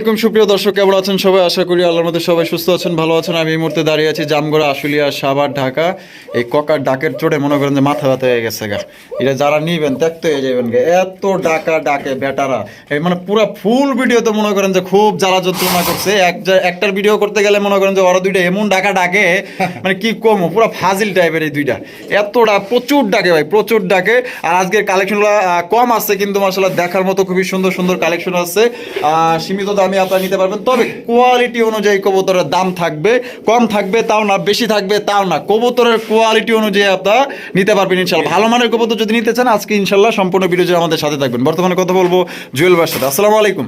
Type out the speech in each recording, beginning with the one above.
ওয়ালাইকুম সুপ্রিয় দর্শক, কেমন আছেন সবাই? আশা করি আল্লাহ মধ্যে সবাই সুস্থ আছেন, ভালো আছেন। আমি এই মুহূর্তে দাঁড়িয়ে আছি জামগড়া, আশুলিয়া, সাভার, ঢাকা। এই ককার ডাকের চোটে মনে করেন যে মাথা ব্যথা হয়ে গেছে গা। এটা যারা নিবেন দেখতে হয়ে যাবেন গে। এত ডাকা ডাকে বেটারা। এই মানে পুরো ফুল ভিডিও তো মনে করেন যে খুব জ্বালা যন্ত্রণা করছে। এক একটার ভিডিও করতে গেলে মনে করেন যে ওরা দুইটা এমন ডাকা ডাকে মানে কি কমো, পুরো ফাজিল টাইপের এই দুইটা। এতটা প্রচুর ডাকে ভাই, প্রচুর ডাকে। আর আজকের কালেকশনগুলো কম আছে কিন্তু মাসাল্লাহ দেখার মতো খুবই সুন্দর সুন্দর কালেকশন আছে সীমিত দামে আপনারা নিতে পারবেন। তবে কোয়ালিটি অনুযায়ী কবুতরের দাম থাকবে, কম থাকবে, তাও না, বেশি থাকবে, তাও না। কবুতরের কোয়ালিটি অনুযায়ী আপনারা নিতে পারবেন ইনশাল্লাহ ভালো মানের কবুতর যদি নিতে চান আজকে ইনশাল্লাহ সম্পূর্ণ ভিডিও আমাদের সাথে থাকবেন। বর্তমানে কথা বলব জুয়েল ভাইয়ের সাথে। আসসালামু আলাইকুম।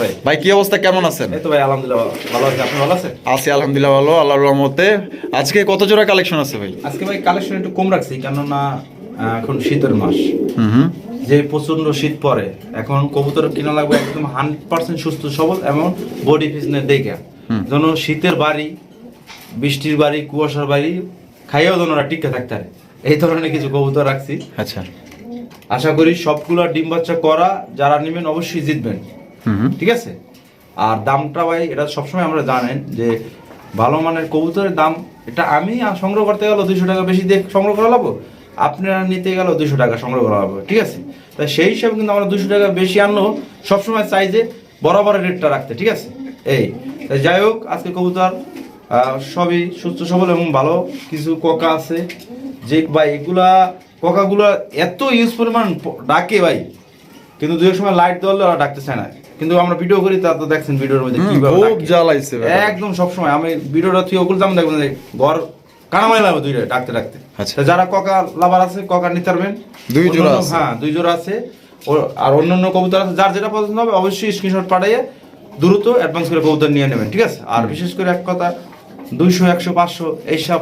ভাই। ভাই কি অবস্থা? কেমন আছেন? এই তো ভাই আলহামদুলিল্লাহ ভালো। আছি। আপনি ভালো আছেন? আছি আলহামদুলিল্লাহ ভালো আল্লাহর রহমতে। আজকে কত জোড়া কালেকশন আছে ভাই? আজকে ভাই কালেকশন একটু কম রাখছি কেননা এখন শীতের মাস। যে প্রচণ্ড শীত পড়ে এখন কবুতর কিনা লাগবে একদম হান্ড্রেড পার্সেন্ট সুস্থ সবল এবং বডি ফিটনেস দেখে। যেন শীতের বাড়ি বৃষ্টির বাড়ি কুয়াশার বাড়ি খাইয়েও যেন ওরা টিকে থাকতে পারে। এই ধরনের কিছু কবুতর রাখছি। আচ্ছা। আশা করি সবগুলো ডিম বাচ্চা করা যারা নেবেন অবশ্যই জিতবেন। ঠিক আছে? আর দামটা ভাই এটা সবসময় আমরা জানেন যে ভালো মানের কবুতরের দাম এটা আমি সংগ্রহ করতে গেলে দুইশো টাকা বেশি দিয়ে সংগ্রহ করা লাগবো আপনারা নিতে গেলেও দুশো টাকা সংগ্রহ করা লাগবে ঠিক আছে? তাই সেই হিসাবে কিন্তু আমরা দুশো টাকা বেশি আনলেও সবসময় চাই যে বরাবর রেটটা রাখতে ঠিক আছে? এই তাই যাই হোক আজকে কবুতর সবই সুস্থ সবল এবং ভালো কিছু কোকা আছে। যে ভাই এগুলা কোকাগুলো এত ইউজ পরিমাণ ডাকে ভাই। কিন্তু দুই সময় লাইট দেওয়ালে ওরা ডাকতে চায় না। কিন্তু আমরা ভিডিও করি তা তো দেখছেন ভিডিওর মধ্যে কীভাবে খুব জ্বালাইছে। একদম সবসময়। আমি ভিডিওটা ওগুলো যেমন দেখবেন ঘর কানামাই লাগবে দুইটা ডাকতে ডাকতে। আচ্ছা। যারা ককা লাভার আছে ককা নিতে পারবেন। দুই জোড়া। হ্যাঁ দুই জোড়া আছে। আর অন্যান্য কবুতর আছে যার যেটা পছন্দ হবে অবশ্যই স্ক্রিনশট পাঠিয়ে দ্রুত অ্যাডভান্স করে কবুতর নিয়ে নেবেন ঠিক আছে? আর বিশেষ করে এক কথা দুইশো, একশো, পাঁচশো, এইসব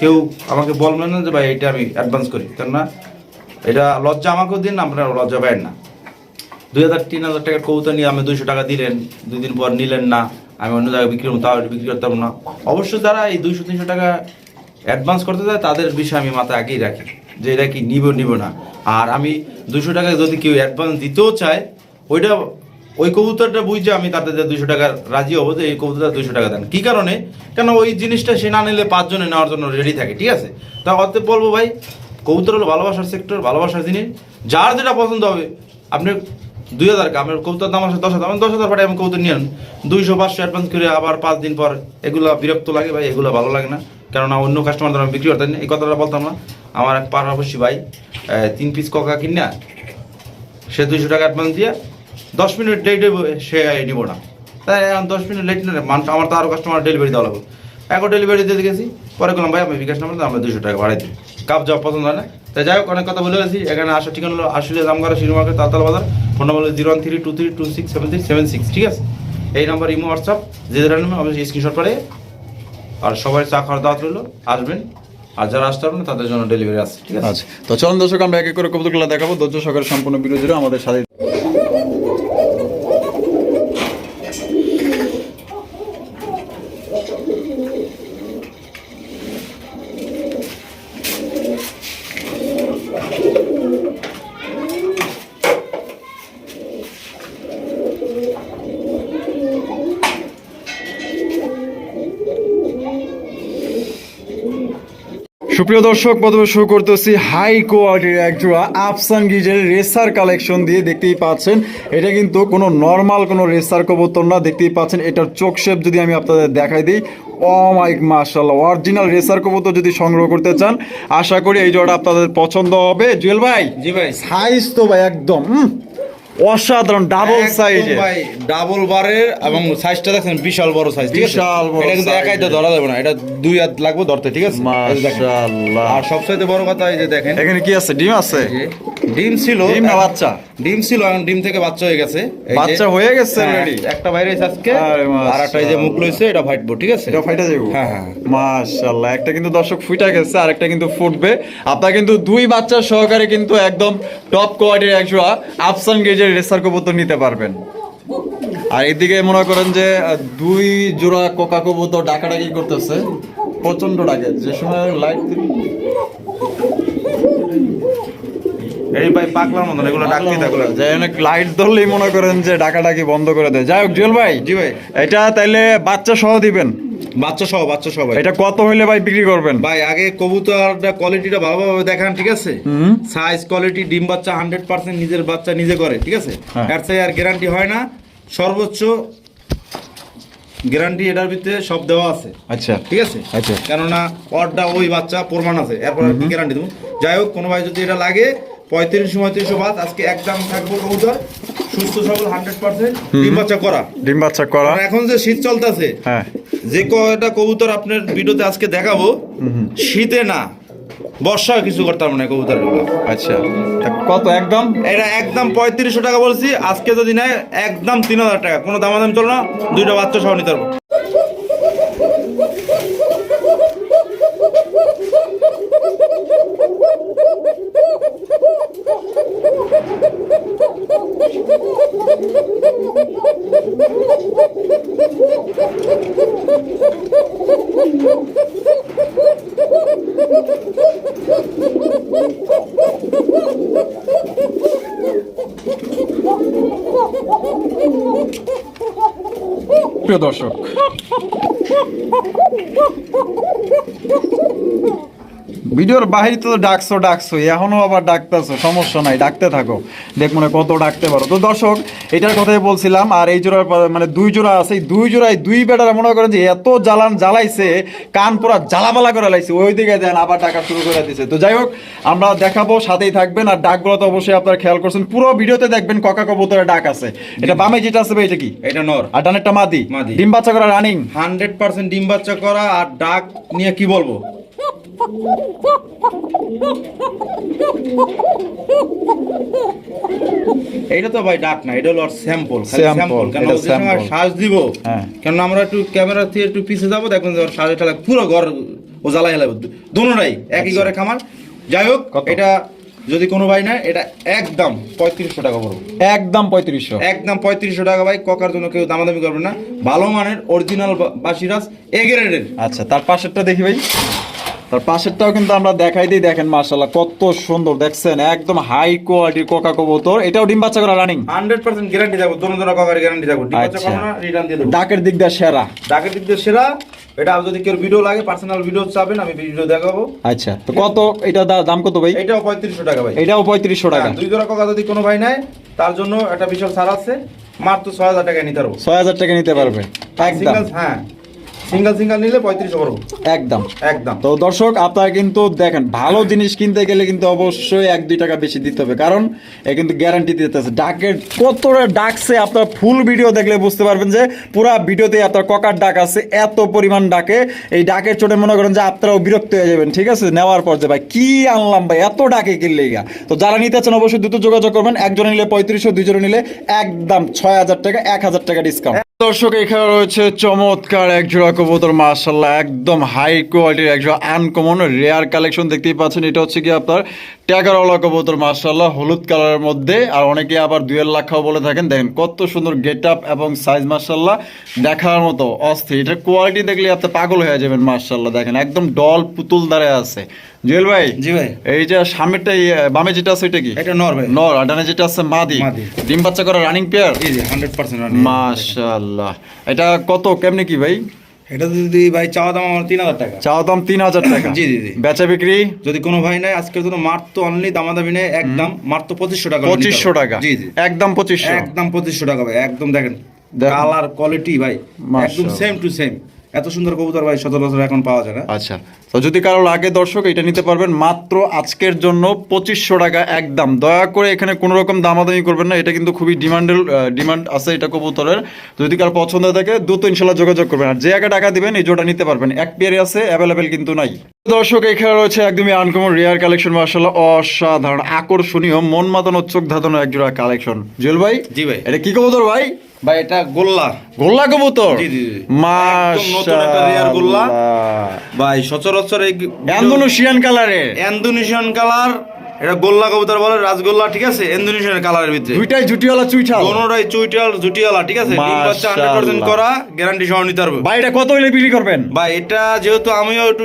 কেউ আমাকে বলবেন না যে, ভাই এটা আমি অ্যাডভান্স করি। কেননা এটা লজ্জা আমাকেও দিন, আপনারা লজ্জা পাবেন না। দুই হাজার, তিন হাজার টাকার কবুতর নিয়ে আমি দুইশো টাকা দিলেন দুই দিন পর নিলেন না, আমি অন্য জায়গায় বিক্রি করব, তাও বিক্রি করতাম না। অবশ্যই যারা এই দুইশো, তিনশো টাকা অ্যাডভান্স করতে চায়, তাদের বিষয়ে আমি মাথায় আগেই রাখি, যে এটা কি নিব নিব না। আর আমি দুশো টাকা যদি কেউ অ্যাডভান্স দিতেও চায়, ওইটা ওই কবুতরটা বুঝছে, আমি তাদের দুইশো টাকা রাজি হব, যে এই কবুতরটা দুইশো টাকা দেন। কি কারণে? কেন ওই জিনিসটা সে না নিলে পাঁচজনে নেওয়ার জন্য রেডি থাকে, ঠিক আছে? তা অতএব বলব ভাই, কবুতর হলো ভালোবাসার সেক্টর ভালোবাসার জিনিস। যার যেটা পছন্দ হবে, আপনি দুই হাজার আমার কবুতর দাম আছে দশ হাজার দশ হাজার পাঠাই আমি কবুতর নিয়ে দুইশো, পাঁচশো অ্যাডভান্স করে আবার পাঁচ দিন পর এগুলো বিরক্ত লাগে ভাই, এগুলো ভালো লাগে না। কেননা অন্য কাস্টমারদের আমি বিক্রি করতাম এই কথাটা বলতাম না। আমার এক পাড়াপড়শি ভাই তিন পিস ককা কিনা, সে দুইশো টাকা অ্যাডভান্স দিয়ে দশ মিনিট লেট সে নিব না। তাই দশ মিনিট লেট না মানুষ আমার তো আরও কাস্টমার ডেলিভারি দেওয়া লাগবে। এখন ডেলিভারি দিতে গেছি, পরে বললাম, ভাই, আমি বিকাশ নাম্বার আমরা দুশো টাকা ভাড়াই দিই কাপ যাওয়া পছন্দ হয় না। তাই যাই হোক, অনেক কথা বলে গেছি এখানে আসার ঠিকানা হলো আসলে জামগাড়া শিরু মার্কেট, তালতাল বাজার। ফোন নম্বর হলো zero one three two three two six seven three seven six, ঠিক আছে? এই নাম্বার, ইমো, হোয়াটসঅ্যাপ, যে যেটা নেবেন অবশ্যই স্ক্রিনশট করে আর সবাই চা খাওয়ার দাওয়াত রইল। আসবেন। আর যারা আসতে পারবেন তাদের জন্য ডেলিভারি আছে, ঠিক আছে? আচ্ছা। তো চলুন দর্শক, আমরা এক এক করে কবুতরগুলো দেখাবো। ধৈর্য সহকারে সম্পূর্ণ জুড়ে আমাদের সাথে সুপ্রিয় দর্শক প্রথমে শুরু করতেছি হাই কোয়ালিটির একজোড়া আফসান গিজের রেসার কালেকশন দিয়ে দেখতেই পাচ্ছেন। এটা কিন্তু কোনো নর্মাল কোনো রেসার কবুতর না দেখতেই পাচ্ছেন। এটার চোখ শেপ যদি আমি আপনাদের দেখাই দিই ও মাইক মাশাল্লাহ অরিজিনাল রেসার কবুতর যদি সংগ্রহ করতে চান আশা করি এই জোড়া আপনাদের পছন্দ হবে। জুয়েল ভাই? জি ভাই। সাইজ তো ভাই একদম অসাধারণ ডাবল সাইজ ডাবল বারের এবং সাইজটা দেখেন বিশাল বড় সাইজ ঠিক আছে? বিশাল বড় এটা কিন্তু একাই তো ধরা যাবে না এটা দুই হাত লাগবে ধরতে ঠিক আছে? মাশাআল্লাহ। আর সবচেয়ে বড় কথা এই যে দেখেন। এখানে কি আছে? ডিম আছে? ডিম ছিল ডিম না বাচ্চা? ডিম ছিল এখন ডিম থেকে বাচ্চা হয়ে গেছে। বাচ্চা হয়ে গেছে হ্যাঁ, already? একটা বাইরে আজকে আরে একটা এই যে মুখ লইছে এটা ফাইটবো ঠিক আছে? এটা ফাইটা যাব হ্যাঁ, হ্যাঁ। মাশাআল্লাহ একটা কিন্তু দর্শক ফুইটা গেছে আর একটা কিন্তু ফুটবে। আপনারা কিন্তু দুই বাচ্চা সহকারে কিন্তু একদম টপ কোয়ালিটির একজোড়া আফসান গেজের রেসার কবুতর নিতে পারবেন। আর এদিকে মনে করেন যে দুই জোড়া কোকা কবুতর ডাকাডাকি করতেছে প্রচণ্ড ডাকে যে সময় লাইট এই ভাই পাগলার মতন এগুলো ডাকতে থাকল যে অনেক লাইট ধরলেই মনে করেন যে ডাকাডাকি বন্ধ করে দেয়। যাই হোক জুয়েল ভাই জি ভাই। এটা তাইলে বাচ্চা সহ দিবেন। বাচ্চা সহ বাচ্চা সহ এটা কত হইলে ভাই বিক্রি করবেন? ভাই আগে কবুতরটা কোয়ালিটিটা ভালোভাবে দেখান ঠিক আছে? সাইজ কোয়ালিটি ডিম বাচ্চা হান্ড্রেড পার্সেন্ট নিজের বাচ্চা নিজে করে ঠিক আছে। এর চাই আর গ্যারান্টি হয় না। সর্বোচ্চ গ্যারান্টি এটার ভিতরে সব দেওয়া আছে। আচ্ছা। ঠিক আছে? আচ্ছা। কেননা অরটা ওই বাচ্চা প্রমাণ আছে। এরপর গ্যারান্টি দেবো। যাই হোক কোনো ভাই যদি এটা লাগে পঁয়ত্রিশ পঁয়ত্রিশশো বাদ আজকে একদম থাকব কবুতর। সুস্থ সবল হান্ড্রেড পার্সেন্ট। ডিম বাচ্চা করা। ডিম বাচ্চা করা। আর এখন যে শীত চলতেছে হ্যাঁ। যে কয়টা কবুতর আপনার ভিডিওতে আজকে দেখাবো শীতে না বর্ষা কিছু করতে পারব না কবুতর আচ্ছা। কত একদম এটা একদম পঁয়ত্রিশশো টাকা বলছি আজকে যদি নেয় একদম তিন হাজার টাকা। কোনো দামাদাম চলো না দুইটা বাচ্চা সহ নিতে পারব। দর্শক। ভিডিওর বাহির তো ডাকছো ডাকছো, এখনও আবার ডাকতেছো, সমস্যা নাই, ডাকতে থাকো। দেখ মনে কত ডাকতে পারো। তো দর্শক, এটার কথাই বলছিলাম, আর এই জোড়ার মানে দুই জোড়া আছে, এই দুই জোড়ায় দুই বেটারা মনে করেন যে এত জ্বালান জ্বালাইছে, কান পুরা জ্বালাবালা করে লাইছে। ওই দিকে দেন আবার ডাকা শুরু করে দিছে। তো যাই হোক আমরা দেখাবো সাথেই থাকবেন আর ডাকগুলো তো অবশ্যই আপনারা খেয়াল করছেন। পুরো ভিডিওতে দেখবেন ককা কবুতরের ডাক আছে। এটা বামে যেটা আছে ভাই, এটা কি? এটা নর। আর ডানেরটা মাদি। মাদি। ডিম বাচ্চা করা রানিং হান্ড্রেড পার্সেন্ট ডিম বাচ্চা করা আর ডাক নিয়ে কি বলব? এইটা তো ভাই ডাক না এটা হলো স্যাম্পল স্যাম্পল কেন শ্বাস দিব? হ্যাঁ। কেন আমরা একটু ক্যামেরা থেকে একটু পিছিয়ে যাব দেখবেন শ্বাসে পুরো ঘর ও জ্বালাই হেলাবে দুটাই একই ঘরে খামার। যাই হোক। এটা যদি কোনো ভাই না এটা একদম পঁয়ত্রিশশো টাকা পড়বে। একদম পঁয়ত্রিশশো। একদম পঁয়ত্রিশশো টাকা ভাই ককার জন্য কেউ দামাদামি করবে না। ভালো মানের অরিজিনাল বাসিরাজ এ গ্রেডের আচ্ছা তার পাশেরটা দেখি ভাই। তার পাশেরটাও কিন্তু আমরা দেখাই দিই দেখেন মার্শাল্লাহ কত সুন্দর দেখছেন? একদম হাই কোয়ালিটির কোকা কবুতর এটাও ডিম বাচ্চা করা রানিং হান্ড্রেড পার্সেন্ট গ্যারান্টি থাকব দোনো দোনো ককার গ্যারান্টি থাকব ঠিক আছে আচ্ছা। কখনো না রিটার্ন দিয়ে দেবো। ডাকের দিক দিয়ে সেরা। ডাকের দিক দিয়ে সেরা। এটা যদি কেউ ভিডিও লাগে পার্সোনাল ভিডিও চাবেন আমি ভিডিও দেখাবো। আচ্ছা তো কত এটা দাম কত ভাই? এটাও পঁয়ত্রিশশো টাকা ভাই। এটাও পঁয়ত্রিশশো টাকা। দুই জোড়া ককা যদি কোনো ভাই নেয় তার জন্য একটা বিশাল ছাড় আছে। মাত্র ছয় হাজার টাকা নিতে পারব। ছয় হাজার টাকা নিতে পারবে। একদম। হ্যাঁ। সিঙ্গেল সিঙ্গেল নিলে পঁয়ত্রিশশো পারব একদম। একদম। তো দর্শক আপনারা কিন্তু দেখেন ভালো জিনিস কিনতে গেলে কিন্তু অবশ্যই এক দুই টাকা বেশি দিতে হবে। কারণ এ কিন্তু গ্যারান্টি দিতেছে ডাকের কতটা ডাকছে আপনার ফুল ভিডিও দেখলে বুঝতে পারবেন যে পুরা ভিডিওতে আপনার ককার ডাক আছে এত পরিমাণ ডাকে। এই ডাকের চোটে মনে করেন যে আপনারাও বিরক্ত হয়ে যাবেন ঠিক আছে? নেওয়ার পর যে ভাই কি আনলাম ভাই এত ডাকে কিনলে গা তো যারা নিতে চান অবশ্যই দ্রুত যোগাযোগ করবেন। একজনে নিলে পঁয়ত্রিশশো দুজনে নিলে একদম ছয় হাজার টাকা এক হাজার টাকা ডিসকাউন্ট দর্শক, এখানে রয়েছে চমৎকার এক জোড়া কবুতর মার্শাল্লাহ একদম হাই কোয়ালিটির এক জোড়া আনকমন রেয়ার কালেকশন দেখতেই পাচ্ছেন। এটা হচ্ছে কি আপনার ট্যাগারওয়ালা কবুতর মার্শাল্লাহ হলুদ কালারের মধ্যে। আর অনেকে আবার দুয়ের লাখাও বলে থাকেন দেখেন কত সুন্দর গেট আপ এবং সাইজ মার্শাল্লাহ দেখার মতো অস্থির। এটার কোয়ালিটি দেখলে আপনি পাগল হয়ে যাবেন মার্শাল্লাহ দেখেন একদম ডল পুতুল দাঁড়ায় আছে। জুয়েল ভাই জি ভাই। এই যে সামনেরটা ইয়ে, বামে যেটা আছে ওইটা কি? এটা নর ভাই। নর আর ডানে যেটা আছে মাদি। ডিম বাচ্চা করা রানিং পেয়ার জি জি হান্ড্রেড পার্সেন্ট মাশাআল্লাহ। এটা কত কেমনে কি ভাই? এটা যদি ভাই চাওয়া দাম আমার তিন হাজার টাকা। চাওয়া দাম তিন হাজার টাকা। জি, জি, জি। বেচা বিক্রি? যদি কোনো ভাই নাই আজকের জন্য মাত্র অনলি দামাদামি নেই একদম মাত্র পঁচিশশো টাকা পঁচিশশো টাকা। জি জি। একদম পঁচিশশো। একদম পঁচিশশো টাকা ভাই একদম দেখেন। দেখেন। কালার কোয়ালিটি ভাই একদম সেম টু সেম এত সুন্দর কবুতর ভাই সচরাচর এখন পাওয়া যায় না। আচ্ছা তো যদি কারও লাগে দর্শক এটা নিতে পারবেন মাত্র আজকের জন্য পঁচিশশো টাকা একদম দয়া করে এখানে কোনো রকম দামাদামি করবেন না এটা কিন্তু খুবই ডিমান্ডের ডিমান্ড আছে এটা কবুতরের। যদি কারও পছন্দ থাকে দ্রুত ইনশাল্লাহ যোগাযোগ করবেন। আর যে আগে টাকা দিবেন এই জোড়া নিতে পারবেন। এক পেয়ারে আছে অ্যাভেলেবেল কিন্তু নাই। দর্শক এখানে রয়েছে একদমই আনকমন রেয়ার কালেকশন মার্শাল্লাহ অসাধারণ আকর্ষণীয় মন মাতানো চোখ ধাঁধানো এক জোড়া কালেকশন জুয়েল ভাই জি ভাই। এটা কি কবুতর ভাই? ভাই এটা গোল্লা। গোল্লা কবুতর? rare গোল্লা। ভাই সচরাচর এই ইন্দোনেশিয়ান কালারের ইন্দোনেশিয়ান কালার এটা গোল্লা কবুতর বলে রাজগোল্লা ঠিক আছে? ইন্দোনেশিয়ার কালারের ভিতরে। দুইটাই জুটিওয়ালা চুইঠাল। কোনোটাই চুইটাল জুটিয়ালা ঠিক আছে? ডিম বাচ্চা হান্ড্রেড পার্সেন্ট মাশাআল্লাহ। করা গ্যারান্টি সহ নিতে পারবে। ভাই এটা কত হইলে বিক্রি করবেন? ভাই এটা যেহেতু আমিও একটু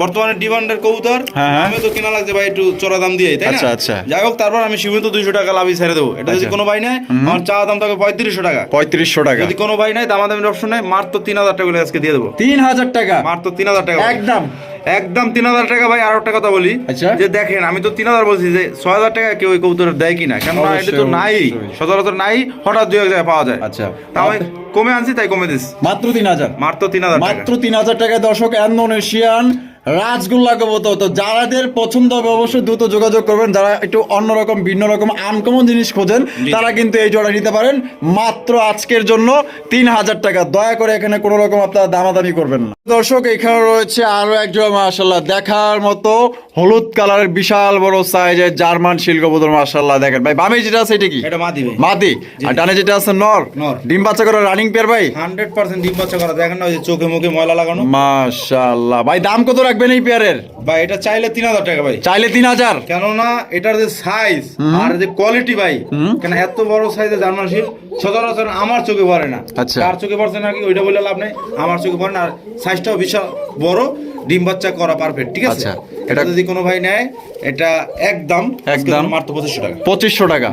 বর্তমানে ডিমান্ডের কবুতর হ্যাঁ, হ্যাঁ। তো কেনা লাগছে ভাই একটু চড়া দাম দিয়ে তাই না? আচ্ছা, আচ্ছা। যাই হোক তারপর আমি সীমিত দুইশো টাকা লাভই ছেড়ে দেবো। এটা যদি আচ্ছা। কোনো ভাই নেয় আমার চা দাম থাকে পঁয়ত্রিশশো টাকা। পঁয়ত্রিশশো টাকা। যদি কোনো ভাই নেয় দামাদামির অপশন নেই মাত্র তিন হাজার টাকা করে আজকে দিয়ে দেবো। তিন হাজার টাকা। মাত্র তিন হাজার টাকা একদম। একদম তিন হাজার টাকা ভাই আর একটা কথা বলি। আচ্ছা। যে দেখেন আমি তো তিন হাজার বলছি যে ছয় হাজার টাকা কেউ কবুতর দেয় কিনা? কেননা এটা তো নাই। সচরাচর নাই হঠাৎ দুই এক জায়গায় পাওয়া যায়। আচ্ছা। তা আমি কমে আনছি তাই কমে দিস। মাত্র তিন হাজার। মাত্র তিন হাজার মাত্র তিন হাজার টাকায় দর্শক ইন্দোনেশিয়ান রাজগোল্লা কবুতর। তো যাদের পছন্দ হবে অবশ্যই দ্রুত যোগাযোগ করবেন। যারা একটু অন্যরকম ভিন্ন রকম আনকমন জিনিস খোঁজেন তারা কিন্তু এই জোড়া নিতে পারেন। মাত্র আজকের জন্য তিন হাজার টাকা। দয়া করে এখানে কোনো রকম আপনারা দামাদামি করবেন না। দর্শক এখানে রয়েছে আরও একজন মাশাল্লাহ দেখার মতো হলুদ কালারের বিশাল বড় সাইজের জার্মান শিল কবুতর মাশাল্লাহ দেখেন ভাই বামে যেটা আছে এটা কি? এটা মা দিবে মাদি। আর ডানে যেটা আছে নর। নর। ডিম বাচ্চা করে রানিং পেয়ার ভাই? হান্ড্রেড পার্সেন্ট ডিম বাচ্চা করা। দেখেন না ওই চোখে মুখে ময়লা লাগানো। মাশাল্লাহ ভাই দাম কত রাখবেন এই পেয়ারের ভাই এটা চাইলে তিন হাজার টাকা ভাই। চাইলে তিন হাজার? কেননা এটার যে সাইজ আর যে কোয়ালিটি ভাই কেন এত বড় সাইজের জার্মান শিল সচরাচর আমার চোখে পড়ে না। আচ্ছা। কার চোখে পড়ছে নাকি ওইটা বলে লাভ নেই আমার চোখে পড়ে না। আর সাইজটাও বিশাল বড়। ডিম বাচ্চা করা পারফেক্ট ঠিক আছে? আচ্ছা, এটা যদি কোনো ভাই নেয় এটা একদম একদম? মাত্র পঁচিশশো টাকা। পঁচিশশো টাকা।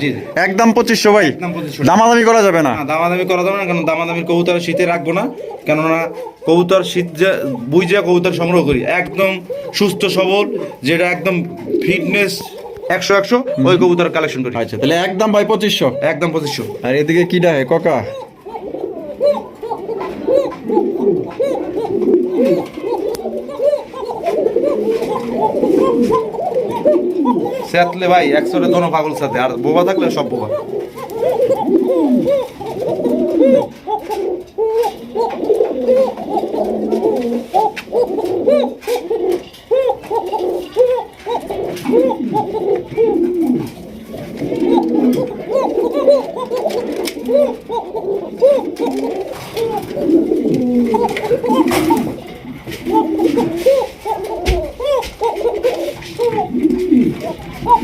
একদম পঁচিশশো ভাই। একদম 2500 টাকা। দামাদামি করা যাবে না। দামাদামি করা যাবে না কারণ দামাদামির কবুতর শীতে রাখব না কেননা কবুতর শীত যে বুঝে কবুতর সংগ্রহ করি একদম সুস্থ সবল যেটা একদম ফিটনেস একশো একশো ওই কবুতর কালেকশন করি। আচ্ছা তাহলে একদম ভাই পঁচিশশো। একদম পঁচিশশো। আর এদিকে কি ডাকে? ককা? সেতলে ভাই একশোরে দোনো পাগল সাথে আর বোবা থাকলে সব বোবা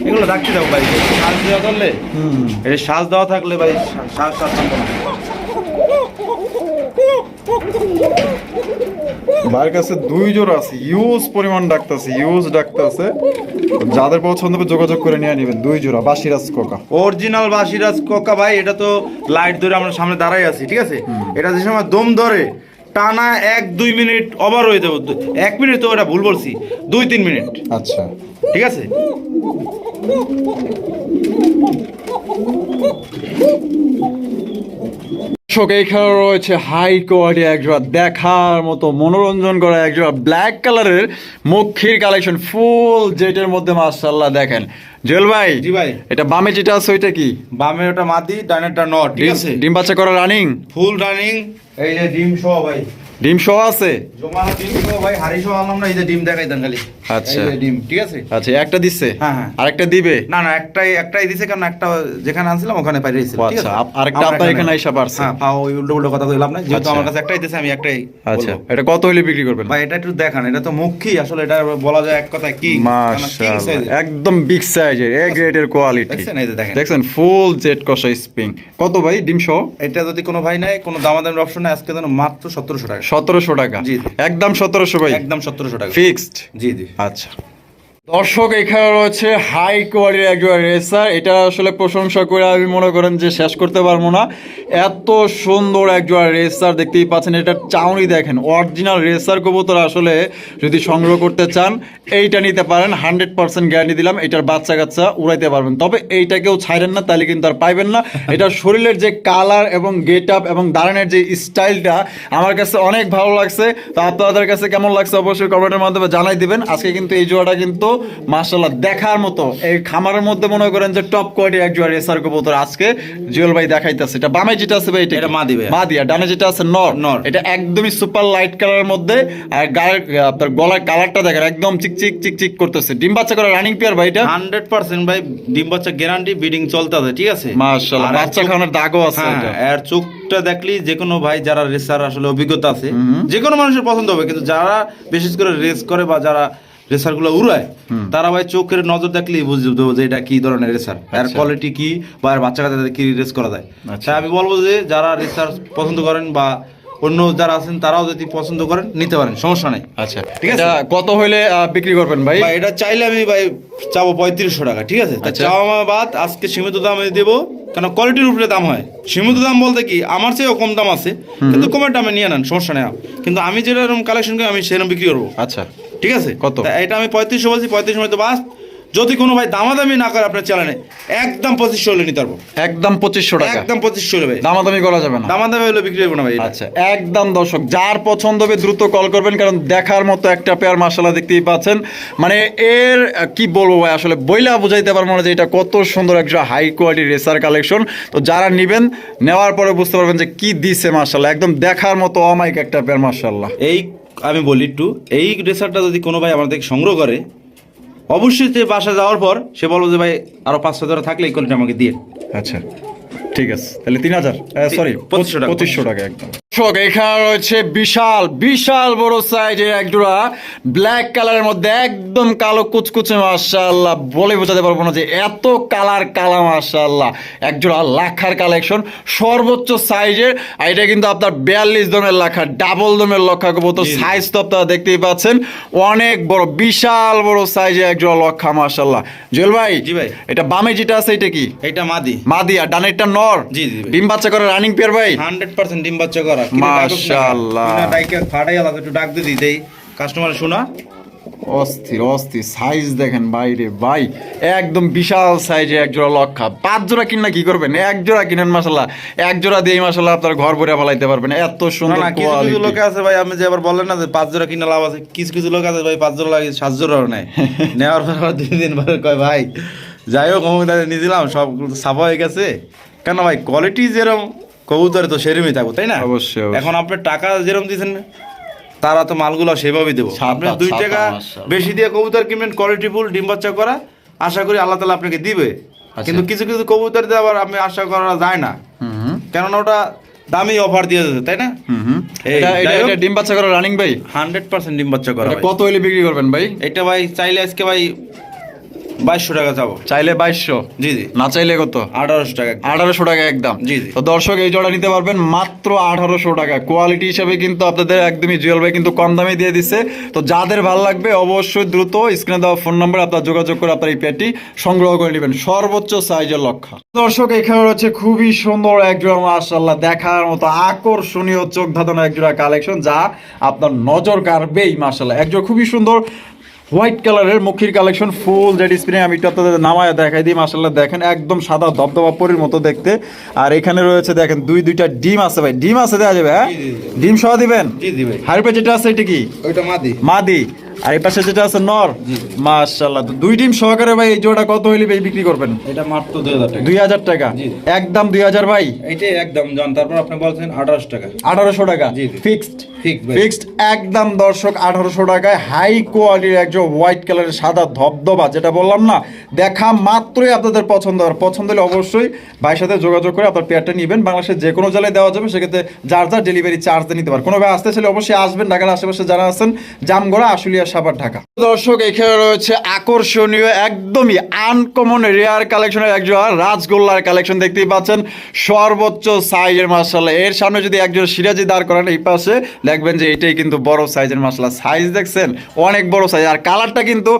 এগুলো রাখতে দেবো ভাই শ্বাস দেওয়া করলে এই শ্বাস দেওয়া থাকলে ভাই শ্বাস শ্বাস ভাইয়ের কাছে দুই জোড়া আছে ইউজ পরিমাণ ডাকতেছে ইউজ ডাকতেছে। যাদের পছন্দ হবে যোগাযোগ করে নিয়ে নেবেন দুই জোড়া বাসিরাজ কোকা। অরিজিনাল বাসিরাজ কোকা ভাই এটা তো লাইট ধরে আমরা সামনে দাঁড়াই আছি ঠিক আছে? এটা যে সময় দম ধরে টানা এক দুই মিনিট ওভার হয়ে যাব। এক মিনিট তো ওটা ভুল বলছি দুই তিন মিনিট। আচ্ছা। ঠিক আছে? দর্শক এখানে রয়েছে হাই কোয়ালিটি একজোড়া দেখার মতো মনোরঞ্জন করা একজোড়া ব্ল্যাক কালারের মক্ষীর কালেকশন ফুল জেটের মধ্যে মাশাল্লাহ দেখেন। জুয়েল ভাই জি ভাই। এটা বামে যেটা আছে ওইটা কি? বামে ওটা মাদি ডানেরটা নট ঠিক আছে? ডিম বাচ্চা করা রানিং ফুল রানিং এই যে ডিম সহ ভাই ডিম সহ আছে? জমানো ডিম সহ ভাই হাড়ি সহ আনলাম না এই যে ডিম দেখাই দেন খালি। আচ্ছা। ডিম ঠিক আছে? আচ্ছা একটা দিচ্ছে হ্যাঁ, হ্যাঁ। আরেকটা দিবে? না না একটাই একটাই দিছে কারণ একটা যেখানে আনছিলাম ওখানে পাইরে দিছিল ঠিক আচ্ছা, আছে? আরেকটা আপনার এখানে- এখানে পারছে। হ্যাঁ পাও ওই উল্টো উল্টো কথা কইলাম না যেহেতু। আমার কাছে একটাই দিছে আমি একটাই আচ্ছা এটা কত বিক্রি করবেন? ভাই এটা একটু দেখান এটা তো মুখী আসলে এটা বলা যায় এক কথায় কি? মাশাআল্লাহ একদম বিগ সাইজের এ গ্রেডের কোয়ালিটি এই দেখেন। ফুল জেট কষা স্প্রিং কত ভাই ডিম সহ? এটা যদি কোনো ভাই নাই কোনো দামাদামের অপশন নাই আজকে যেন মাত্র সতেরোশো টাকা। সতেরোশো টাকা। একদম সতেরোশো ভাই। একদম সতেরোশো টাকা। ফিক্সড জি জি। আচ্ছা। দর্শক, এখানে রয়েছে হাই কোয়ালিটির একজন রেসার এটা আসলে প্রশংসা করে আমি মনে করেন যে শেষ করতে পারব না। এত সুন্দর একজন রেসার দেখতেই পাচ্ছেন। এটা চাউনি দেখেন অরিজিনাল রেসার কবুতর আসলে যদি সংগ্রহ করতে চান, এইটা নিতে পারেন। হান্ড্রেড পার্সেন্ট গ্যারান্টি দিলাম, এটার বাচ্চা কাচ্চা উড়াইতে পারবেন। তবে এইটাকেও ছাইরেন না, তাহলে কিন্তু আর পাইবেন না। এটার শরীরের যে কালার এবং গেট আপ এবং দাঁড়ানোর যে স্টাইলটা আমার কাছে অনেক ভালো লাগছে। তো আপনাদের কাছে কেমন লাগছে অবশ্যই কমেন্টের মাধ্যমে জানাই দিবেন। আজকে কিন্তু এই জোয়াটা কিন্তু মার্শাল্লাহ দেখার মতো এই খামারের মধ্যে মনে করেন যে টপ কোয়ালিটি এক জোড়া রেসার কবুতর আজকে জুয়েল ভাই দেখাইতেছে। এটা বামে যেটা আছে ভাই এটা মাদি ভাইয়া। মাদি আর ডানে যেটা আছে নর। নর। এটা একদমই সুপার লাইট কালারের মধ্যে আর গায়ের আপনার গলার কালারটা দেখেন একদম চিকচিক চিকচিক করতেছে। ডিম বাচ্চা করে রানিং পেয়ার ভাই এটা? হান্ড্রেড পার্সেন্ট ভাই ডিম বাচ্চা গ্যারান্টি বিডিং চলতে হবে ঠিক আছে? মার্শাল্লাহ আর বাচ্চা খাওয়ানোর দাগও আছে হ্যাঁ আর চোখটা দেখলি যে কোনো ভাই যারা রেসার আসলে অভিজ্ঞতা আছে যে কোনো মানুষের পছন্দ হবে কিন্তু যারা বিশেষ করে রেস করে বা যারা রেসারগুলো উড়ায় তারা ভাই চোখের নজর দেখলেই বুঝতে দেবো যে এটা কি ধরনের রেসার এর আচ্ছা। কোয়ালিটি কি বা এর বাচ্চা কাচ্চাদের কি রেস করা যায় আচ্ছা। তাই আমি বলব যে যারা রেসার পছন্দ করেন বা অন্য যারা আছেন তারাও যদি পছন্দ করেন নিতে পারেন সমস্যা নাই। আচ্ছা ঠিক আছে? কত হইলে বিক্রি করবেন ভাই? এটা চাইলে আমি ভাই চাবো পঁয়ত্রিশশো টাকা ঠিক আছে? তা আচ্ছা। চাওয়া বাদ আজকে সীমিত দামে দেবো কেন কোয়ালিটির উপরে দাম হয়। সীমিত দাম বলতে কি আমার চেয়েও কম দাম আছে কিন্তু কমের দামে নিয়ে নেন সমস্যা নেই। কিন্তু আমি যেরকম কালেকশন করি আমি সেরকম বিক্রি করব। আচ্ছা। ঠিক আছে? কত? এটা আমি পঁয়ত্রিশশো বলছি পঁয়ত্রিশ মধ্যে বাস যদি কোনো ভাই দামাদামি না করে আপনার চ্যানেলে একদম পঁচিশশো হলে নিতে পারব। একদম পঁচিশশো টাকা। একদম পঁচিশশো হলে ভাই। দামাদামি করা যাবে না। দামাদামি হলে বিক্রি করব না ভাই আচ্ছা একদম দর্শক যার পছন্দ হবে দ্রুত কল করবেন কারণ দেখার মতো একটা পেয়ার মাসালা দেখতেই পাচ্ছেন। মানে এর কি বলব ভাই আসলে বইলা বুঝাইতে পারব না যে এটা কত সুন্দর একটা হাই কোয়ালিটি রেসার কালেকশন তো যারা নেবেন নেওয়ার পরে বুঝতে পারবেন যে কি দিছে মাসাল্লাহ একদম দেখার মতো অমাইক একটা পেয়ার মাসাল্লাহ এই আমি বলি একটু এই রেসারটা যদি কোনো ভাই আমাদের সংগ্রহ করে অবশ্যই সে বাসা যাওয়ার পর সে বলব যে ভাই আরও পাঁচশো টাকা থাকলে এই কোয়ালিটি আমাকে দিয়ে। আচ্ছা ঠিক আছে। তাহলে তিন হাজার সরি পঁচিশশো টাকা। পঁচিশশো টাকা একদম। দর্শক এখানে রয়েছে বিশাল বিশাল বড় সাইজের এক জোড়া ব্ল্যাক কালারের মধ্যে একদম কালো কুচকুচে মাশাআল্লাহ। বলে বোঝাতে পারব না যে এত কালার কালা মাশাআল্লাহ। এক জোড়া লাখার কালেকশন সর্বোচ্চ সাইজের আর এটা কিন্তু আপনার বিয়াল্লিশ দমের লাখা ডাবল দমের লক্ষা কবুতর। সাইজ তো আপনারা দেখতেই পাচ্ছেন অনেক বড় বিশাল বড় সাইজের এক জোড়া লক্ষা মাশাআল্লাহ। জুয়েল ভাই জি ভাই। এটা বামে যেটা আছে এটা কি? এইটা মাদি। মাদি আর ডানেরটা নর। জি, জি। ডিম বাচ্চা করে রানিং পেয়ার ভাই? হান্ড্রেড পার্সেন্ট ডিম বাচ্চা করা। মাশাআল্লাহ। ফাটাই আলাদা একটু ডাক দিই দেই কাস্টমার শোনা? অস্থির অস্থির। সাইজ দেখেন বাইরে ভাই। একদম বিশাল সাইজে এক জোড়া লক্ষা। পাঁচ জোড়া কিনা কি করবেন? এক জোড়া কিনেন মাসাল্লাহ এক জোড়া দিয়ে মাসাল্লাহ আপনার ঘর ভরে ফেলাইতে পারবেন। এত সুন্দর কিছু লোক আছে ভাই আমি যে আবার বললেন না যে পাঁচ জোড়া কিনা লাভ আছে কিছু কিছু লোক আছে ভাই পাঁচ জোড়া লাগে সাত জোড়াও নেয়। নেওয়ার পর দুই দিন পরে কয় ভাই যাই হোক অমুক দাদা নিয়ে দিলাম সব সাফা হয়ে গেছে। কেন ভাই কোয়ালিটি যেরকম কবুতরে তো সেরমই থাকব তাই না? অবশ্যই। এখন আপনার টাকা যেরকম দিয়েছেন তারা তো মালগুলো সেভাবেই দেবো। আপনি দুই টাকা বেশি দিয়ে কবুতর কিনবেন কোয়ালিটি ফুল ডিম বাচ্চা করা আশা করি আল্লাহ তালা আপনাকে দিবে। আচ্ছা। কিন্তু কিছু কিছু কবুতর দিয়ে আবার আমি আশা করা যায় না। কেননা ওটা দামি অফার দিয়ে দেবে তাই না? এটা- ডিম বাচ্চা করে রানিং ভাই? হান্ড্রেড পার্সেন্ট ডিম বাচ্চা করা কত হইলে বিক্রি করবেন ভাই? এটা ভাই চাইলে আজকে ভাই বাইশশো টাকা যাব চাইলে বাইশশো। জি জি। না চাইলে কত? আঠারোশো টাকা। আঠারোশো টাকা একদম। জি, জি। তো দর্শক এই জোড়া নিতে পারবেন মাত্র আঠারোশো টাকা। কোয়ালিটি হিসাবে কিন্তু আপনাদের একদমই জুয়েল ভাই কিন্তু কম দামে দিয়ে দিচ্ছে। তো যাদের ভালো লাগবে অবশ্যই দ্রুত স্ক্রিনে দেওয়া ফোন নাম্বার আপনার যোগাযোগ করে আপনার এই পেটি সংগ্রহ করে নেবেন। সর্বোচ্চ সাইজের লক্ষ্য দর্শক এখানে রয়েছে খুবই সুন্দর এক জোড়া মাশাল্লাহ দেখার মতো আকর্ষণীয় চোখ ধাঁধানো এক জোড়া কালেকশন যা আপনার নজর কাড়বেই মাশাল্লাহ এক জোড়া খুবই সুন্দর হোয়াইট কালারের মুখির কালেকশন ফুল জেড স্প্রিং আমি একটু আপনাদের নামায় দেখাই দিই মাসাল্লাহ দেখেন একদম সাদা ধবধবা পরির মতো দেখতে। আর এখানে রয়েছে দেখেন দুই দুইটা ডিম আছে ভাই। ডিম আছে দেওয়া যাবে হ্যাঁ। ডিম সহ দিবেন? ভাই। যেটা আছে এটা কি? মাদি। মাদি। আর এই পাশে যেটা আছে নর মাশাল্লাহ তো দুই ডিম সহকারে ভাই এই জোড়া কত হইলে ভাই বিক্রি করবেন? এটা মাত্র দুই হাজার টাকা। দুই হাজার টাকা? একদম দুই হাজার ভাই? এইটা একদম জান তারপর আপনি বলছেন আঠারোশো টাকা। আঠারোশো টাকা? জি, জি। ফিক্সড ফিক্সড একদম দর্শক আঠারোশো টাকায়। হাই কোয়ালিটির একজন হোয়াইট কালারের সাদা ধবধবা যেটা বললাম না দেখা মাত্রই আপনাদের পছন্দ আর পছন্দ হলে অবশ্যই ভাইয়ের সাথে যোগাযোগ করে আপনার পেয়ারটা নেবেন। বাংলাদেশের যে কোনো জেলায় দেওয়া যাবে, সেক্ষেত্রে যার যার ডেলিভারি চার্জ নিতে পারে কোনো ভাই আসতে চাইলে অবশ্যই আসবেন। ঢাকার আশেপাশে যারা আছেন, জামগড়া, আশুলিয়া, সাভার, ঢাকা। দর্শক, এখানে রয়েছে আকর্ষণীয়, একদমই আনকমন রেয়ার কালেকশনের একজন রাজগোল্লার কালেকশন দেখতেই পাচ্ছেন। সর্বোচ্চ সাইজের মাসাল্লাহ এর সামনে যদি একজন সিরাজি দাঁড় করেন, এই পাশে দেখবেন যে এটাই কিন্তু বড় সাইজের মশলা সাইজ দেখছেন? অনেক বড় সাইজ আর কালারটা কিন্তু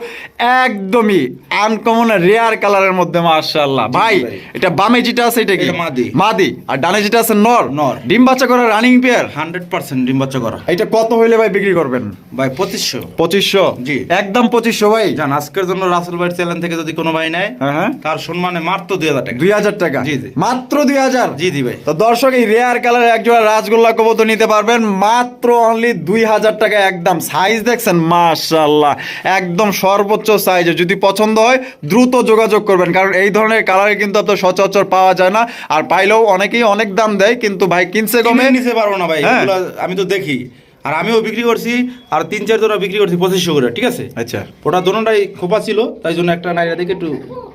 একদমই আনকমন রেয়ার কালারের মধ্যে মাশাআল্লাহ। ভাই ভাই। এটা বামে যেটা আছে এটা কি? মাদি। মাদি। আর ডানে যেটা আছে নর। নর। ডিম বাচ্চা করা রানিং পেয়ার হান্ড্রেড পার্সেন্ট ডিম বাচ্চা করা। এটা কত হইলে ভাই বিক্রি করবেন? ভাই পঁচিশশো। পঁচিশশো? জি। একদম পঁচিশশো ভাই। জান আজকের জন্য রাসেল ভাইয়ের চ্যানেল থেকে যদি কোনো ভাই নেয় হ্যাঁ হ্যাঁ। তার সম্মানে মাত্র দুই হাজার টাকা। দুই হাজার টাকা? জি, জি। মাত্র দুই হাজার? জি জি ভাই। তো দর্শক এই রেয়ার কালারের একজোড়া রাজগোল্লা কবুতর নিতে পারবেন। মাত্র অনলি দুই হাজার টাকা একদম। সাইজ দেখছেন? মাশাল্লাহ একদম সর্বোচ্চ সাইজে যদি পছন্দ হয় দ্রুত যোগাযোগ করবেন। কারণ এই ধরনের কালারে কিন্তু আপনার সচরাচর পাওয়া যায় না। আর পাইলেও অনেকেই অনেক দাম দেয় কিন্তু ভাই কিনছে কমে নিতে পারব না ভাই হ্যাঁ। আমি তো দেখি। আর আমিও বিক্রি করছি আর তিন চার জোড়া বিক্রি করছি পঁচিশশো করে ঠিক আছে? আচ্ছা। ওটা দোনোটাই খোপা ছিল তাই জন্য একটা নাইরা দেখে একটু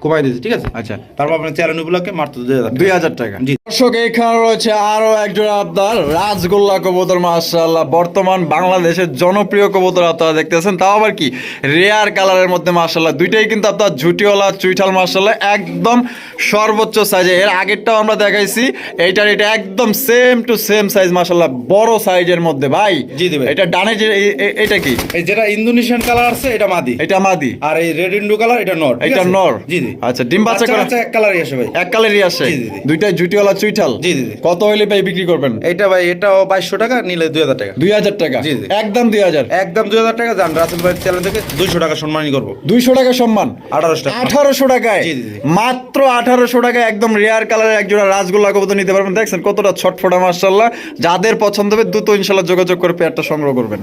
কমাই দিয়েছি ঠিক আছে? আচ্ছা। তারপর আপনার উপলক্ষে মাত্র দুই হাজার দুই হাজার টাকা। জি। দর্শক এখানে রয়েছে আরও একজন আপনার রাজগোল্লা কবুতর মাশাআল্লাহ। বর্তমান বাংলাদেশের জনপ্রিয় কবুতর আপনারা দেখতেছেন। তাও আবার কি? রেয়ার কালারের মধ্যে মাশাআল্লাহ। দুইটাই কিন্তু আপনার ঝুটিওয়ালা চুইঠাল মাশাআল্লাহ। একদম সর্বোচ্চ সাইজে এর আগেরটাও আমরা দেখাইছি। এইটার এটা একদম সেম টু সেম সাইজ মাশাআল্লাহ। বড় সাইজের মধ্যে। ভাই জি, জি ভাই। এটা ডানে যে এটা কি? এই যেটা ইন্দোনেশিয়ান কালার আছে এটা মাদি। এটা মাদি। আর এই রেড ইন্ডো কালার এটা নর এটা নর জি জি। আচ্ছা ডিম বাচ্চা করা? এক কালারই আসে ভাই। এক কালারই আসে। দুইটাই জুটিওয়ালা চুইঠাল? জি, জি। কত হইলে ভাই বিক্রি করবেন? এইটা ভাই এটাও বাইশশো টাকা নিলে দুই হাজার টাকা। দুই হাজার টাকা? জি, জি। একদম দুই হাজার? একদম দুই হাজার টাকা যান রাসেল ভাই চ্যানেল থেকে দুইশো টাকা সম্মানই করব। দুইশো টাকা সম্মান? আঠারোশো টাকা। আঠারোশো টাকায়? জি, জি, জি। মাত্র আঠারোশো টাকায় একদম রেয়ার কালারের একজোড়া রাসগোল্লা কবুতর নিতে পারবেন। দেখছেন কতটা ছটফটা মার্শাল্লাহ যাদের পছন্দ হবে দ্রুত ইনশাল্লাহ যোগাযোগ করে পেয়ারটা সংগ্রহ করবেন।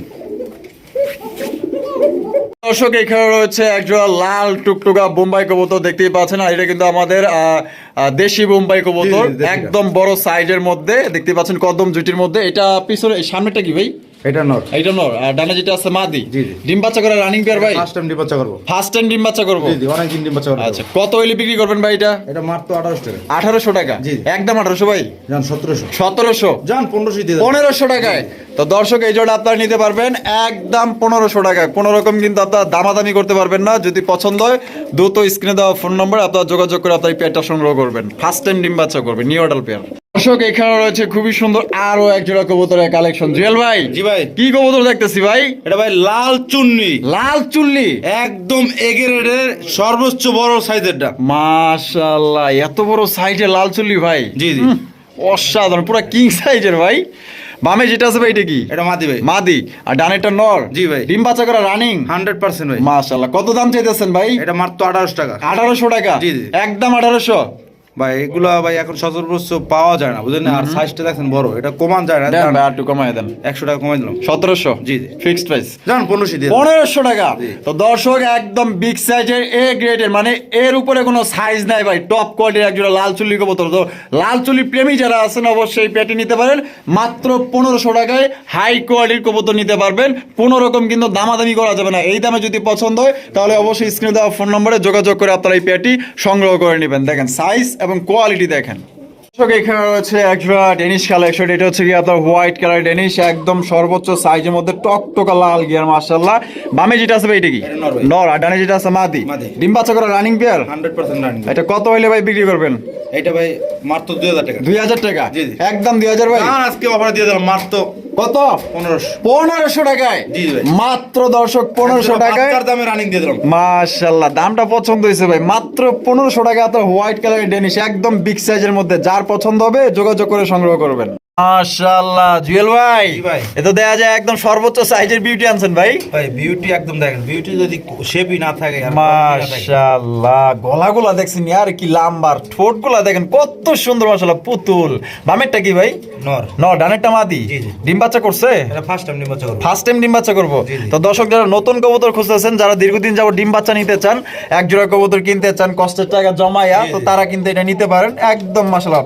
দর্শক এখানে রয়েছে একজোড়া লাল টুকটুকা বোম্বাই কবুতর দেখতেই পাচ্ছেন। আর এটা কিন্তু আমাদের দেশি বোম্বাই কবুতর। একদম বড় সাইজের মধ্যে দেখতে পাচ্ছেন কদম জুটির মধ্যে। এটা পিছনে সামনেটা কি ভাই? এটা নর। এইটা নর। আর ডানে যেটা আছে মাদি। জি, জি। ডিম বাচ্চা করে রানিং পেয়ার ভাই? ফার্স্ট টাইম ডিম বাচ্চা করব। ফার্স্ট টাইম ডিম বাচ্চা করব? জি জি অনেক দিন ডিম বাচ্চা করব আচ্ছা কত হইলে বিক্রি করবেন ভাই এটা? এটা মাত্র আঠারোশো টাকা। আঠারোশো টাকা? জি। একদম আঠারোশো ভাই? যান সতেরোশো। সতেরোশো? যান পনেরোশো দিয়ে দেন। পনেরোশো টাকায়। তো দর্শক এই জোড়া আপনারা নিতে পারবেন একদম পনেরোশো টাকায়। কোনো রকম কিন্তু আপনার দামাদামি করতে পারবেন না। যদি পছন্দ হয় দ্রুত স্ক্রিনে দেওয়া ফোন নম্বর আপনারা যোগাযোগ করে আপনার পেয়ারটা সংগ্রহ করবেন। ফার্স্ট টাইম ডিম বাচ্চা করবেন নিউ অর্ডার পেয়ার দর্শক এখানে রয়েছে খুবই সুন্দর আরও এক জোড়া কবুতরের কালেকশন জুয়েল ভাই জি ভাই। কি কবুতর দেখতেছি ভাই? এটা ভাই লাল চুন্নি। লাল চুল্লি একদম এগেরেডের সর্বোচ্চ বড় সাইজের সাইজেরটা মাশাআল্লাহ এত বড় সাইজের লাল চুল্লি ভাই? জি, জি। অসাধারণ পুরো কিং সাইজের ভাই। বামে যেটা আছে ভাই এটা কি? এটা মাদি ভাই। মাদি। আর ডানেরটা নর। জি ভাই। ডিম বাচ্চা করা রানিং হান্ড্রেড পার্সেন্ট ভাই। মাশাআল্লাহ কত দাম চাইতেছেন ভাই? এটা মাত্র আঠারোশো টাকা। আঠারোশো টাকা? জি, জি। একদম আঠারোশো? ভাই এগুলো ভাই এখন সচরাচর পাওয়া যায় না বুঝলেন আর সাইজটা দেখেন বড়। এটা কমান যায় না দেন ভাই আর একটু কমাই দেন। একশো টাকা কমাই দিলাম। সতেরোশো? জি, জি। ফিক্সড প্রাইস যান পনেরোশো দিয়ে দেন। পনেরোশো টাকা? তো দর্শক একদম বিগ সাইজের এ গ্রেডের মানে এর উপরে কোনো সাইজ নাই ভাই। টপ কোয়ালিটির একজোড়া লাল চুল্লি কবুতর। তো লাল চুল্লি প্রেমী যারা আছেন অবশ্যই পেটে নিতে পারেন। মাত্র পনেরোশো টাকায় হাই কোয়ালিটির কবুতর নিতে পারবেন। কোনো রকম কিন্তু দামাদামি করা যাবে না। এই দামে যদি পছন্দ হয় তাহলে অবশ্যই স্ক্রিনে দেওয়া ফোন নম্বরে যোগাযোগ করে আপনারা এই পেয়ারটি সংগ্রহ করে নেবেন। দেখেন সাইজ এবং কোয়ালিটি দেখেন। দর্শক, এখানে রয়েছে একজোড়া ডেনিশ কালেকশন এটা হচ্ছে কি আপনার হোয়াইট কালার ডেনিশ একদম সর্বোচ্চ সাইজের মধ্যে টকটকা লাল গিয়ার মার্শাল্লাহ বামে যেটা আছে এটা কি? নর আর ডানে যেটা আছে মাদি। ডিম বাচ্চা করা running pair hundred percent running এটা কত হইলে ভাই বিক্রি করবেন? এটা ভাই মাত্র দুই হাজার টাকা। দুই হাজার টাকা। একদম দুই হাজার ভাই? আজকে অফার দিয়ে দিলাম মাত্র কত? পনেরোশো। টাকায়। মাত্র দর্শক পনেরোশো টাকায়? দামে রানিং দিয়ে দিলাম। মাশাল্লাহ দামটা পছন্দ হয়েছে ভাই। মাত্র পনেরোশো টাকা আপনার হোয়াইট কালারের ডেনিশ একদম বিগ সাইজের মধ্যে। যার পছন্দ হবে যোগাযোগ করে সংগ্রহ করবেন। মাশাল্লাহ জুয়েল ভাই। এ তো দেখা যায় একদম সর্বোচ্চ সাইজের বিউটি আনছেন ভাই। ভাই বিউটি একদম দেখেন বিউটি যদি শেপই না থাকে। মাশাল্লাহ গলাগুলা দেখছেন আর কি লাম্বার ঠোঁটগুলা দেখেন কত সুন্দর মাশাল্লাহ পুতুল। বামেরটা কি ভাই? নর। ন ডানেরটা মাদি। ডিম বাচ্চা করছে? এটা ফার্স্ট টাইম নির্বাচন করব। ফার্স্ট টাইম ডিম বাচ্চা করব। তো দর্শক যারা নতুন কবুতর খুঁজতেছেন যারা দীর্ঘদিন যাব ডিম বাচ্চা নিতে চান এক জোড়া কবুতর কিনতে চান কষ্টের টাকা জমাইয়া তো তারা কিন্তু এটা নিতে পারেন। একদম মাসাল্লাহ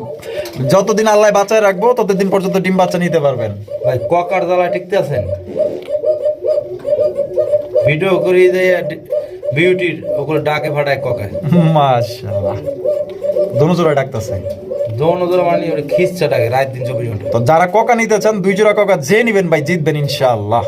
যতদিন আল্লাহ বাঁচায় রাখব ততদিন পর্যন্ত ডিম বাচ্চা নিতে পারবেন। ভাই ককার জ্বালা টিকতে আছেন? ভিডিও করি যে বিউটির ওগুলো ডাকে ফাটায় ককায়। মাশাল্লাহ দোনো জোড়া ডাকতেছে। দোনো ধরে মানে খিসছে ডাকে রাত দিন চব্বিশ ঘণ্টা। তো যারা কোকা নিতে চান দুই জোড়া কোকা যে নিবেন ভাই জিতবেন ইনশাআল্লাহ।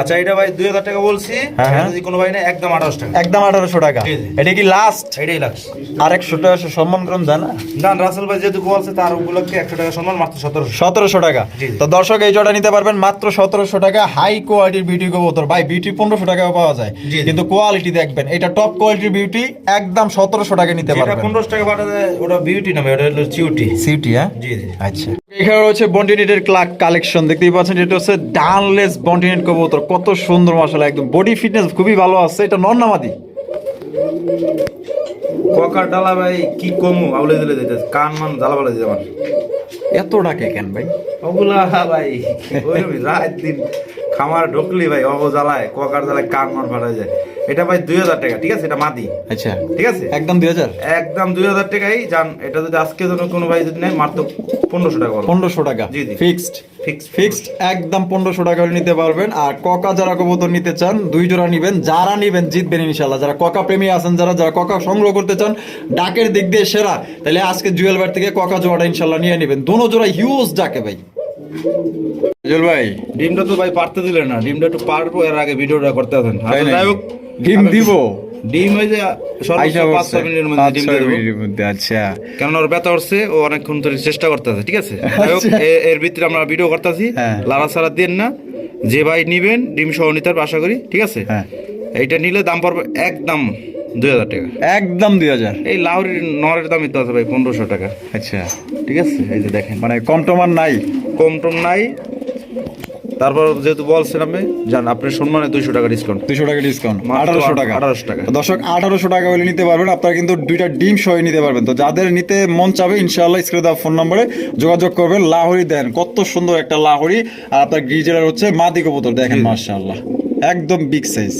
আচ্ছা এটা ভাই দুই হাজার টাকা বলছি হ্যাঁ, হ্যাঁ। যদি কোনো ভাই না একদম আঠারোশো টাকা। একদম আঠারোশো টাকা। জি, জি। এটা কি লাস্ট এটাই লাগছে আর একশো টাকা সে সম্মান করুন জানা জান রাসেল ভাই যেহেতু বলছে তার উপলক্ষে একশো টাকা সম্মান মাত্র সতেরোশো। সতেরোশো টাকা। জি, জি। তো দর্শক এই জোড়া নিতে পারবেন মাত্র সতেরোশো টাকা। হাই কোয়ালিটির বিউটি কবুতর। ভাই বিউটি পনেরোশো টাকাও পাওয়া যায়। কিন্তু কোয়ালিটি দেখবেন এটা টপ কোয়ালিটির বিউটি একদম সতেরোশো টাকা নিতে পারবেন। পনেরোশো টাকা পাঠা যায় ওটা বিউটি নামে ওটা হলো চিউটি সিউটি হ্যাঁ? জি। আচ্ছা। এখানে রয়েছে বন্টিনেটের ক্লাক কালেকশন দেখতেই পাচ্ছেন এটা হচ্ছে ডানলেস বন্টিনেট কবুতর কত সুন্দর মশলা একদম বডি ফিটনেস খুবই ভালো আছে। এটা নন নামাদি ককার ডালা ভাই কি কমু? আউলে দিলে দিতে। কান মান জ্বালা বালা দিতে এত ডাকে কেন ভাই? ওগুলা ভাই রাত দিন। খামার ঢুকলি ভাই অব জ্বালায় ককার জ্বালায় কান মান ফাটা যায়। এটা ভাই দুই হাজার টাকা ঠিক আছে? এটা মাদি। আচ্ছা। ঠিক আছে? একদম দুই হাজার? একদম দুই হাজার টাকাই যান এটা যদি আজকে যেন কোনো ভাই যদি নেয় মাত্র পনেরোশো টাকা পনেরোশো টাকা। জি, জি। ফিক্সড। ফিক্সড একদম পনেরোশো টাকা নিতে পারবেন। আর ককা যারা কবুতর নিতে চান দুই জোড়া নিবেন যারা নিবেন জিতবেন ইনশাল্লাহ যারা ককা প্রেমী আছেন যারা যারা ককা সংগ্রহ করতে চান ডাকের দিক দিয়ে সেরা। তাহলে আজকে জুয়েল বার থেকে ককা জোড়াটা ইনশাল্লাহ নিয়ে নেবেন। দোনো জোড়া হিউজ ডাকে ভাই। জুয়েল ভাই। ডিমটা তো ভাই পারতে দিলেন না ডিমটা একটু পারব এর আগে ভিডিওটা করতে আছেন যাই হোক ডিম দিব। ডিম ওই যে সর্বোচ্চ পাঁচ ছয় মিনিটের মধ্যে ডিম দিয়ে মধ্যে আচ্ছা। ওর ব্যথা ও অনেকক্ষণ ধরে চেষ্টা করতেছে ঠিক আছে? যাই হোক আচ্ছা। এর ভিতরে আমরা ভিডিও করতেছি। হ্যাঁ। দেন না। যে ভাই নিবেন ডিম সহ নিতে আশা করি ঠিক আছে? হ্যাঁ। এইটা নিলে দাম পড়বে একদম দুই হাজার টাকা। একদম দুই হাজার। এই লাউরির নরের দামই তো আছে ভাই পনেরোশো টাকা। আচ্ছা। ঠিক আছে? এই যে দেখেন। মানে কম টমান নাই? কম টম নাই। তারপর যেহেতু বলছেন আমি জান আপনার সম্মানে দুইশো টাকা ডিসকাউন্ট দুশো টাকা ডিসকাউন্ট আঠারোশো টাকা। 1800 টাকা। দর্শক আঠারোশো টাকা হলে নিতে পারবেন। আপনারা কিন্তু দুইটা ডিম সহ নিতে পারবেন। তো যাদের নিতে মন চাবে ইনশাআল্লাহ স্ক্রিনে দেওয়া ফোন নম্বরে যোগাযোগ করবেন। লাহোরি দেন কত সুন্দর একটা লাহোরি। আর আপনার গ্রিজের হচ্ছে মাদি কবুতর দেখেন মার্শাল্লাহ একদম বিগ সাইজ